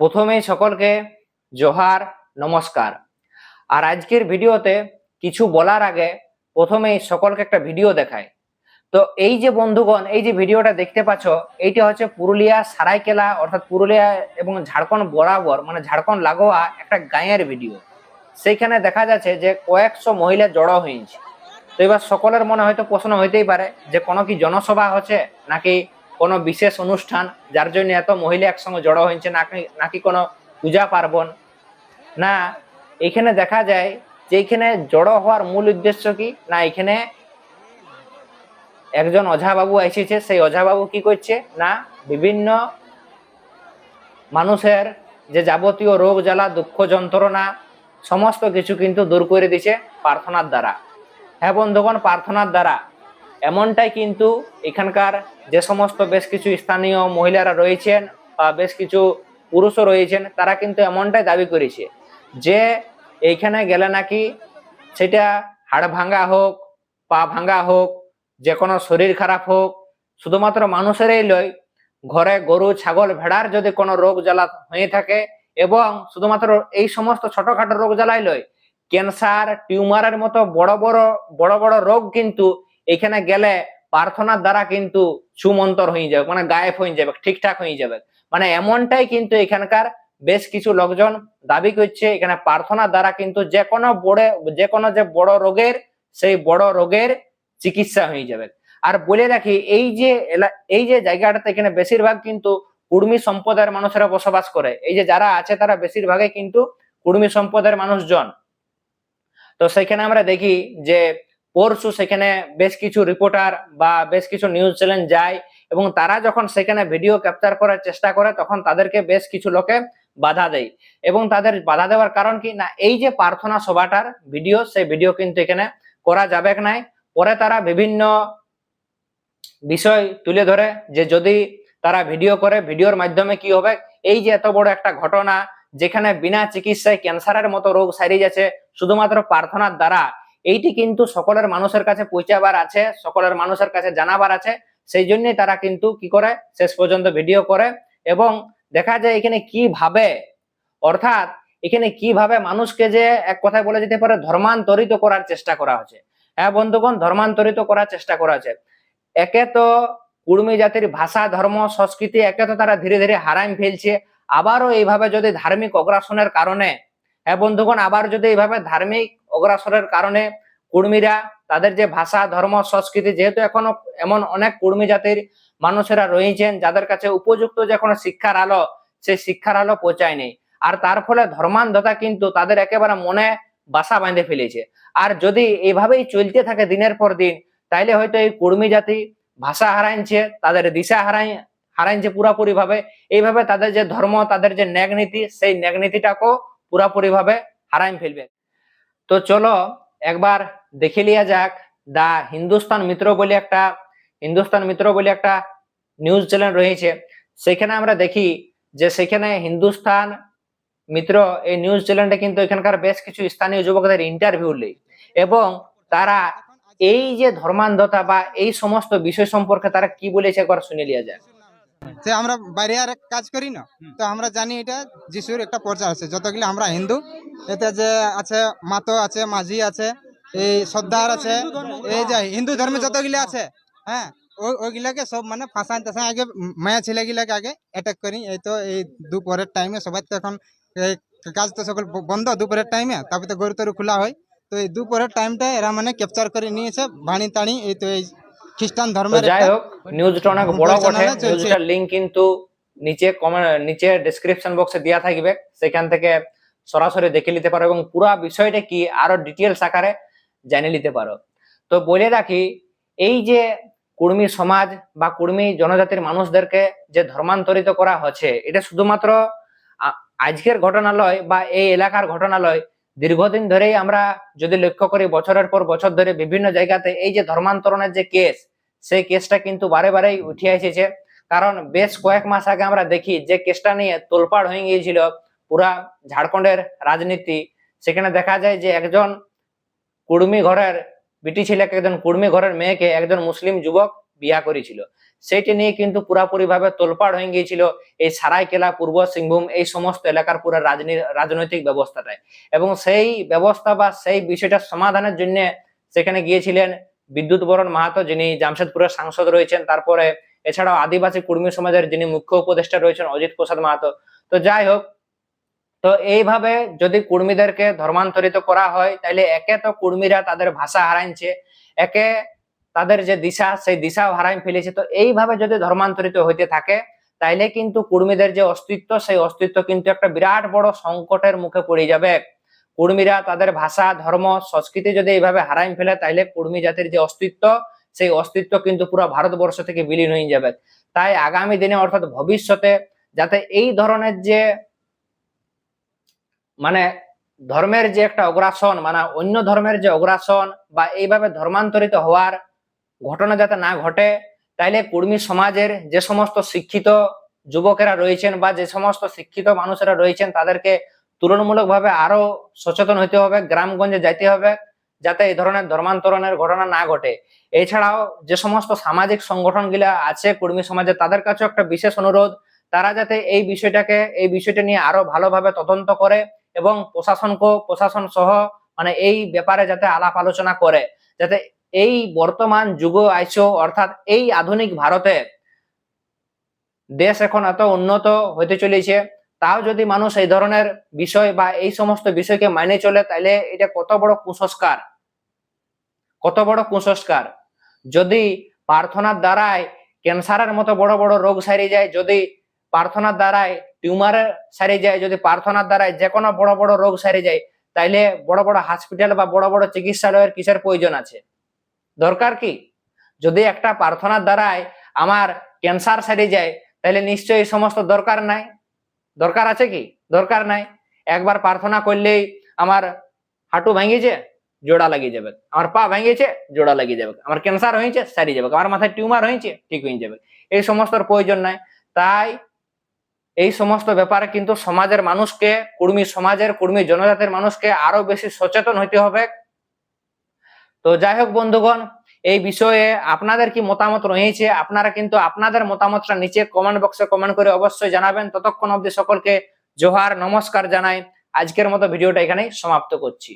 প্রথমেই সকলকে জোহার, নমস্কার। আর আজকের ভিডিওতে কিছু বলার আগে প্রথমেই সকলকে একটা ভিডিও দেখায় তো এই যে বন্ধুগণ, এই যে ভিডিওটা দেখতে পাচ্ছ, এইটা হচ্ছে পুরুলিয়া সারাইকেলা, অর্থাৎ পুরুলিয়া এবং ঝাড়খণ্ড বরাবর মানে ঝাড়খণ্ড লাগোয়া একটা গাঁয়ের ভিডিও। সেইখানে দেখা যাচ্ছে যে কয়েকশো মহিলা জড়ো হয়েছে। তো এবার সকলের মনে হয়তো প্রশ্ন হইতেই পারে যে কোনো কি জনসভা হচ্ছে নাকি কোনো বিশেষ অনুষ্ঠান, যার জন্য এত মহিলা একসঙ্গে জড়ো হয়েছে নাকি নাকি কোনো পূজা পার্বণ? না, এখানে দেখা যায় যে এখানে জড়ো হওয়ার মূল উদ্দেশ্য কি? না, এখানে একজন অঝাবাবু এসেছে, সেই অঝাবাবু কি করছে? না, বিভিন্ন মানুষের যে যাবতীয় রোগ জ্বালা, দুঃখ যন্ত্রণা, সমস্ত কিছু কিন্তু দূর করে দিছে প্রার্থনার দ্বারা। হ্যাঁ বন্ধুগণ, প্রার্থনার দ্বারা এমনটাই কিন্তু এখানকার যে সমস্ত বেশ কিছু স্থানীয় মহিলারা রয়েছেন বা বেশ কিছু পুরুষও রয়েছেন, তারা কিন্তু এমনটাই দাবি করেছে যে এইখানে গেলে নাকি সেটা হাড় ভাঙা হোক, পা ভাঙা হোক, যে কোনো শরীর খারাপ হোক, শুধুমাত্র মানুষেরই লয়। ঘরে গরু, ছাগল, ভেড়ার যদি কোনো রোগ জ্বালা হয়ে থাকে এবং শুধুমাত্র এই সমস্ত ছোটখাটো রোগ জ্বালাই লয়, ক্যান্সার, টিউমারের মতো বড় বড় বড় বড় রোগ কিন্তু এখানে গেলে প্রার্থনার দ্বারা কিন্তু সুমন্তর হয়ে যাবে মানে গায়েব হয়ে যাবে, ঠিকঠাক হয়ে যাবে। মানে এমনটাই কিন্তু এখানকার বেশ কিছু লোকজন দাবি করছে, এখানে প্রার্থনার দ্বারা কিন্তু যে কোনো বড়, যে কোনো যে বড় রোগের, সেই বড় রোগের চিকিৎসা হয়ে যাবে। আর বলে রাখি, এই যে এই যে জায়গাটাতে এখানে বেশিরভাগ কিন্তু কুর্মী সম্প্রদায়ের মানুষেরা বসবাস করে, এই যে যারা আছে তারা বেশিরভাগই কিন্তু কুর্মী সম্প্রদায়ের মানুষজন। তো সেখানে আমরা দেখি যে পরশু সেখানে বেশ কিছু রিপোর্টার বা বেশ কিছু নিউজ চ্যানেল যায় এবং তারা যখন সেখানে ভিডিও ক্যাপচার করার চেষ্টা করে, তখন তাদেরকে বেশ কিছু লোকে বাধা দেয়। এবং তাদের বাধা দেওয়ার কারণ কি? না, এই যে প্রার্থনা সভাটার ভিডিও সেই ভিডিও কিন্তু এখানে করা যাবে নাই। পরে তারা বিভিন্ন বিষয় তুলে ধরে যে যদি তারা ভিডিও করে ভিডিওর মাধ্যমে কি হবে? এই যে এত বড় একটা ঘটনা, যেখানে বিনা চিকিৎসায় ক্যান্সারের মতো রোগ সারিয়ে যাচ্ছে, শুধুমাত্র প্রার্থনার দ্বারা এইটি কিন্তু সকলের মানুষের কাছে পৌঁছাবার আছে, সকলের মানুষের কাছে জানাবার আছে। সেই জন্যই তারা কিন্তু কি করে? শেষ পর্যন্ত ভিডিও করে এবং দেখা যায় এখানে কীভাবে, অর্থাৎ এখানে কীভাবে মানুষকে যে এক কথায় বলে যেতে পারে ধর্মান্তরিত করার চেষ্টা করা হচ্ছে হ্যাঁ বন্ধুগণ, ধর্মান্তরিত করার চেষ্টা করা হচ্ছে একে তো কুর্মী জাতির ভাষা, ধর্ম, সংস্কৃতি, একে তো তারা ধীরে ধীরে হারাম ফেলছে। আবারও এইভাবে যদি ধার্মিক অগ্রাসনের কারণে হ্যাঁ বন্ধুগণ, আবার যদি এইভাবে ধার্মিক অগ্রাসনের কারণে কুর্মীরা তাদের যে ভাষা, ধর্ম, সংস্কৃতি যেহেতু এখনও এমন অনেক কুর্মী জাতির মানুষেরা রয়েছেন, যাদের কাছে উপযুক্ত যে কোনো শিক্ষার আলো, সেই শিক্ষার আলো পৌঁছায়নি। আর তার ফলে ধর্মান্ধতা কিন্তু তাদের একেবারে মনে বাসা বাঁধে ফেলেছে। আর যদি এইভাবেই চলতে থাকে দিনের পর দিন, তাইলে হয়তো এই কুর্মী জাতি ভাষা হারাইছে, তাদের দিশা হারাই, হারাইছে পুরাপুরি ভাবে এইভাবে তাদের যে ধর্ম, তাদের যে ন্যাগ নীতি সেই ন্যাগ নীতিটাকেও পুরাপুরি ভাবে হারাই ফেলবে। তো চলো একবার দেখে লিয়া যাক দা হিন্দুস্তান মিত্র বলে একটা, হিন্দুস্তান মিত্র বলে একটা নিউজ চ্যানেল রয়েছে। সেখানে আমরা দেখি যে সেখানে হিন্দুস্তান মিত্র এই নিউজ চ্যানেলটা কিন্তু এখানকার বেশ কিছু স্থানীয় যুবকদের ইন্টারভিউ নেই এবং তারা এই যে ধর্মান্ধতা বা এই সমস্ত বিষয় সম্পর্কে তারা কি বলেছে একবার শুনে লিয়া যায় সে আমরা বাইরে আর কাজ করি না। তো আমরা জানি এটা যিশুর একটা প্রচার আছে যতগুলো আমরা হিন্দু এতে যে আছে মাতো আছে মাঝি আছে এই সর্দার আছে এই যে হিন্দু ধর্মে যতগুলো আছে হ্যাঁ ওই ওইগুলাকে সব মানে ফাঁসান টাসান আগে মায়া ছেলেগুলাকে আগে অ্যাটাক করি। এই তো এই দুপুরের টাইমে সবাই তো এখন কাজ তো সকল বন্ধ দুপুরের টাইমে তারপরে তো গরু তরু খোলা হয়। তো এই দুপুরের টাইমটা এরা মানে ক্যাপচার করে নিয়েছে ভানি টানি এই তো এই খ্রিস্টান ধর্মের যাই হোক নিউজটা অনেক বড় বটে। নিউজটার লিংক কিন্তু নিচে কমেন্ট নিচে ডেসক্রিপশন বক্সে দেওয়া থাকবে। সেখান থেকে সরাসরি দেখে নিতে পারো এবং পুরো বিষয়টা কি আরও ডিটেলস আকারে জেনে নিতে পারো। তো বলে রাখি এই যে কুর্মী সমাজ বা কুর্মী জনজাতির মানুষদেরকে যে ধর্মান্তরিত করা হচ্ছে এটা শুধুমাত্র আজকের ঘটনা লয় বা এই এলাকার ঘটনা লয় দীর্ঘদিন ধরেই আমরা যদি লক্ষ্য করি বছরের পর বছর ধরে বিভিন্ন জায়গাতে এই যে ধর্মান্তরণের যে কেস সেই কেসটা কিন্তু বারে বারেই উঠে এসেছে। কারণ বেশ কয়েক মাস আগে আমরা দেখি যে কেসটা নিয়ে তোলপাড় হয়ে গিয়েছিল পুরা ঝাড়খণ্ডের রাজনীতি। সেখানে দেখা যায় যে একজন কুর্মী ঘরের বিটি ছেলেকে একজন কুর্মী ঘরের মেয়েকে একজন মুসলিম যুবক বিয়া করেছিল। সেইটি নিয়ে কিন্তু পুরাপুরি ভাবে তোলপাড় হয়ে গিয়েছিল এই সারাইকেলা, পূর্ব সিংভূম, এই সমস্ত এলাকার পুরো রাজনী- রাজনৈতিক ব্যবস্থাটায়। এবং সেই ব্যবস্থা বা সেই বিষয়টা সমাধানের জন্য সেখানে গিয়েছিলেন বিদ্যুৎ বরণ মাহাতো যিনি জামশেদপুরের সাংসদ রয়েছেন, তারপরে এছাড়াও আদিবাসী কুর্মী সমাজের যিনি মুখ্য উপদেষ্টা রয়েছেন অজিত প্রসাদ মাহাতো। তো যাই হোক, তো এইভাবে যদি কুর্মীদেরকে ধর্মান্তরিত করা হয় তাহলে একে তো কুর্মীরা তাদের ভাষা হারাইছে, একে তাদের যে দিশা, সেই দিশাও হারাই ফেলেছে। তো এইভাবে যদি ধর্মান্তরিত হইতে থাকে, তাইলে কিন্তু কুর্মীদের যে অস্তিত্ব, সেই অস্তিত্ব কিন্তু একটা বিরাট বড় সংকটের মুখে পড়ে যাবে। কুর্মীরা তাদের ভাষা, ধর্ম, সংস্কৃতি যদি এইভাবে হারাই ফেলে, তাইলে কুর্মী জাতির যে অস্তিত্ব, সেই অস্তিত্ব কিন্তু পুরো ভারতবর্ষ থেকে বিলীন হয়ে যাবে। তাই আগামী দিনে অর্থাৎ ভবিষ্যতে যাতে এই ধরনের যে মানে ধর্মের যে একটা অগ্রাসন মানে অন্য ধর্মের যে অগ্রাসন বা এইভাবে ধর্মান্তরিত হওয়ার ঘটনা যাতে না ঘটে, তাইলে কুর্মী সমাজের যে সমস্ত শিক্ষিত যুবকেরা রয়েছেন বা যে সমস্ত শিক্ষিত মানুষেরা রয়েছেন, তাদেরকে তুলনামূলকভাবে আরও সচেতন হতে হবে, গ্রামগঞ্জে যাইতে হবে, যাতে এই ধরনের ধর্মান্তরণের ঘটনা না ঘটে। এছাড়াও যে সমস্ত সামাজিক সংগঠনগুলা আছে, কুর্মী সমাজে, তাদের কাছে একটা বিশেষ অনুরোধ, তারা যাতে এই বিষয়টাকে, এই বিষয়টা নিয়ে আরও ভালোভাবে তদন্ত করে এবং প্রশাসনকে, প্রশাসন সহ মানে এই ব্যাপারে যাতে আলাপ আলোচনা করে, যাতে এই বর্তমান যুগ আইসো, অর্থাৎ এই আধুনিক ভারতে দেশ এখন এত উন্নত হতে চলেছে তাও যদি মানুষ এই ধরনের বিষয় বা এই সমস্ত বিষয়কে মাইনে চলে তাহলে এটা কত বড় কুসংস্কার? কত বড় কুসংস্কার? যদি প্রার্থনার দ্বারাই ক্যান্সারের মতো বড় বড় রোগ সারিয়ে যায়, যদি প্রার্থনার দ্বারাই টিউমারের সারিয়ে যায়, যদি প্রার্থনার দ্বারাই যে কোনো বড় বড় রোগ সারিয়ে যায়, তাইলে বড় বড় হসপিটাল বা বড় বড় চিকিৎসালয়ের কিসের প্রয়োজন আছে? দরকার কি? যদি একটা প্রার্থনার দ্বারাই আমার ক্যান্সার সারিয়ে যায় তাহলে নিশ্চয়ই সমস্ত দরকার নাই? দরকার আছে কি? দরকার নাই। একবার প্রার্থনা করলেই আমার হাঁটু ভেঙেছে, জোড়া লাগিয়ে যাবে। আমার পা ভেঙেছে, জোড়া লাগিয়ে যাবে। আমার ক্যান্সার হয়েছে সারিয়ে যাবে। আমার মাথায় টিউমার হয়েছে, ঠিক হয়ে যাবে। এই সমস্ত প্রয়োজন নাই। তাই এই সমস্ত ব্যাপারে কিন্তু সমাজের মানুষকে, কুর্মী সমাজের, কুর্মী জনজাতির মানুষকে আরও বেশি সচেতন হইতে হবে। তো যাই হোক বন্ধুগণ এই বিষয়ে আপনাদের কি মতামত রয়েছে? আপনারা কিন্তু আপনাদের মতামতটা নিচে কমেন্ট বক্সে কমেন্ট করে অবশ্যই জানাবেন। ততক্ষণ অব্দি সকলকে জোহার, নমস্কার জানাই। আজকের মতো ভিডিওটা এখানেই সমাপ্ত করছি।